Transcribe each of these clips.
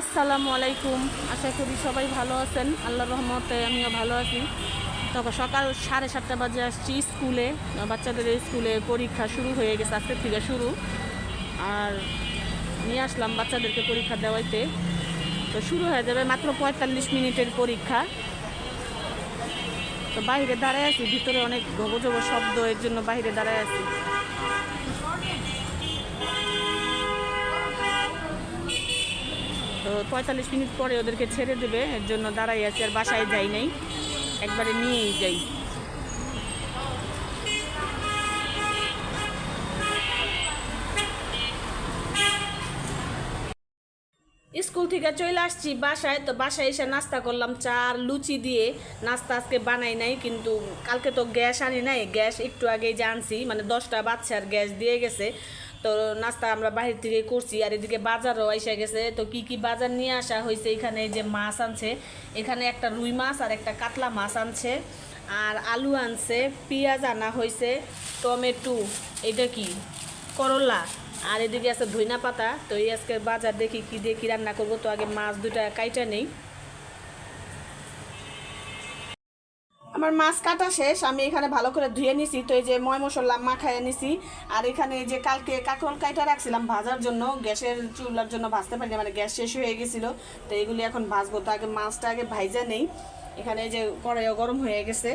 আসসালামু আলাইকুম। আশা করি সবাই ভালো আছেন। আল্লাহ রহমতে আমিও ভালো আছি। তখন সকাল সাড়ে সাতটা বাজে আসছি স্কুলে। বাচ্চাদের স্কুলে পরীক্ষা শুরু হয়ে গেছে আজকের থেকে শুরু। আর নিয়ে আসলাম বাচ্চাদেরকে পরীক্ষা দেওয়াইতে। তো শুরু হয়ে যাবে মাত্র পঁয়তাল্লিশ মিনিটের পরীক্ষা। তো বাইরে দাঁড়ায় আছি, ভিতরে অনেক গবজব শব্দ, এর জন্য বাইরে দাঁড়ায় আছি। পঁয়তাল্লিশ মিনিট পরে ওদেরকে ছেড়ে দেবে, এর জন্য দাঁড়াই আছে আর বাসায় যাই নাই। একবারে নিয়েই যাই। স্কুল থেকে চলে আসছি বাসায়। তো বাসায় এসে নাস্তা করলাম, চা লুচি দিয়ে। নাস্তা আজকে বানাই নাই, কিন্তু কালকে তো গ্যাস আনি নাই। গ্যাস একটু আগেই জানছি মানে দশটা বাচ্চার গ্যাস দিয়ে গেছে। তো নাস্তা আমরা বাহির থেকে করছি, আর এদিকে বাজারও এসে গেছে। তো কি কি বাজার নিয়ে আসা হয়েছে, এখানে যে মাছ আনছে। এখানে একটা রুই মাছ আর একটা কাতলা মাছ আনছে। আর আলু আনছে, পেঁয়াজ আনা হয়েছে, টমেটো, এটা কি? করলা। আর এদিকে আছে ধইনা পাতা। তো এই আজকে বাজার দেখি কি দিয়ে কি রান্না করব। তো আগে মাছ দুটা কাইটা নেই। আমার মাছ কাটা শেষ, আমি এখানে ভালো করে ধুয়ে নিছি। তো এই যে ময় মশলা মাখায় নিছি। আর এখানে এই যে কালকে কাকরল কাইটা রাখছিলাম ভাজার জন্য। গ্যাসের চুলার জন্য ভাজতে পারিনি মানে গ্যাস শেষ হয়ে গেছিল। তো এগুলি এখন ভাজবো। তো আগে মাছটা আগে ভাইজা নেই। এখানে এই যে কড়াইও গরম হয়ে গেছে।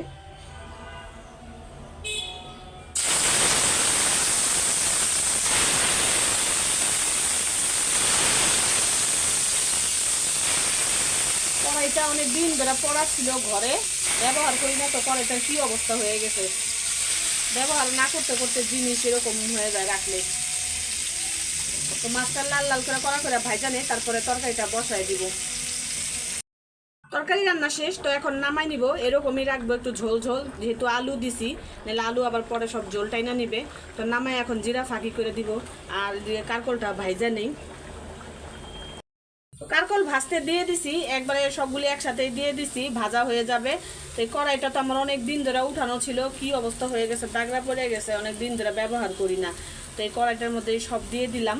কড়াইটা অনেক দিন ধরে পড়া ছিল ঘরে। ব্যবহার করি না তো কড়াইটার কি অবস্থা হয়ে গেছে। ব্যবহার না করতে করতে জিনিস এরকম হয়ে যায় রাখলে। তো মাছটা লাল লাল করে কড়া করে ভাইজা নেই তারপরে তরকারিটা বসায় দিব। তরকারি রান্না শেষ, তো এখন নামাই নিব। এরকমই রাখব একটু ঝোল ঝোল, যেহেতু আলু দিছি, নাহলে আলু আবার পরে সব ঝোলটাই না নিবে। তো নামাই এখন জিরা ফাঁকি করে দিব। আর কারকলটা ভাইজা নেই কারকল ভাজতে দিয়ে দিছি, একবারে সবগুলি একসাথে দিয়ে দিছি, ভাজা হয়ে যাবে। তো এই কড়াইটা তো আমার অনেক দিন ধরে উঠানো ছিল, কি অবস্থা হয়ে গেছে দাগড়া পড়ে গেছে, অনেক দিন ধরে ব্যবহার করি না। তো এই কড়াইটার মধ্যে সব দিয়ে দিলাম।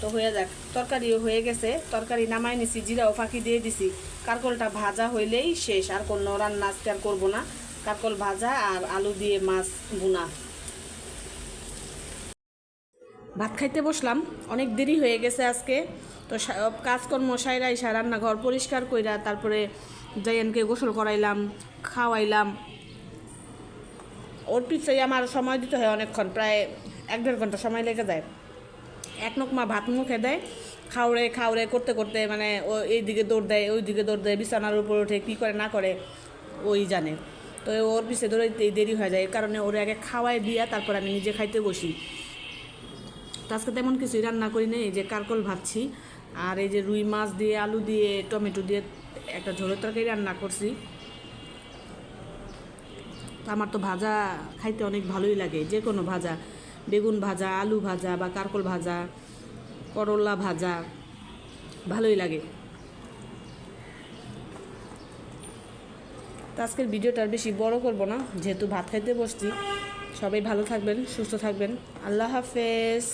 তো হয়ে যাক, তরকারিও হয়ে গেছে, তরকারি নামাই নিছি, জিরাও ফাঁকি দিয়ে দিছি। কারকলটা ভাজা হইলেই শেষ, আর কোনো রান্না আজকে আর করব না। কারকল ভাজা আর আলু দিয়ে মাছ ভুনা। ভাত খাইতে বসলাম। অনেক দেরি হয়ে গেছে আজকে। তো সা- কাজকর্ম সাইরা ইসা রান্নাঘর পরিষ্কার কইরা তারপরে জাইয়ানকে গোসল করাইলাম, খাওয়াইলাম। ওর পিছিয়ে আমার সময় দিতে হয় অনেকক্ষণ, প্রায় এক দেড় ঘণ্টা সময় লেগে যায়। এক নকমা ভাত মুখে দেয়, খাওড়ে খাওড়ে করতে করতে মানে ও এইদিকে দৌড় দেয় ওই দিকে দৌড় দেয়, বিছানার উপর ওঠে, কী করে না করে, ওই জানে। তো ওর পিছিয়ে দৌড়াইতে দেরি হয়ে যায় এই কারণে ওরে আগে খাওয়াই দিয়া তারপর আমি নিজে খাইতে বসি। তো আজকে তেমন কিছুই রান্না করি না এই যে কারকল ভাবছি। আর এই যে রুই মাছ দিয়ে, আলু দিয়ে, টমেটো দিয়ে একটা ঝোলের তরকারি রান্না করছি। আমার তো ভাজা খাইতে অনেক ভালোই লাগে, যে কোনো ভাজা। বেগুন ভাজা, আলু ভাজা বা কারকল ভাজা, করলা ভাজা, ভালোই লাগে। তো আজকের ভিডিওটা বেশি বড় করব না, যেহেতু ভাত খাইতে বসছি। সবাই ভালো থাকবেন, সুস্থ থাকবেন। আল্লাহ হাফেজ।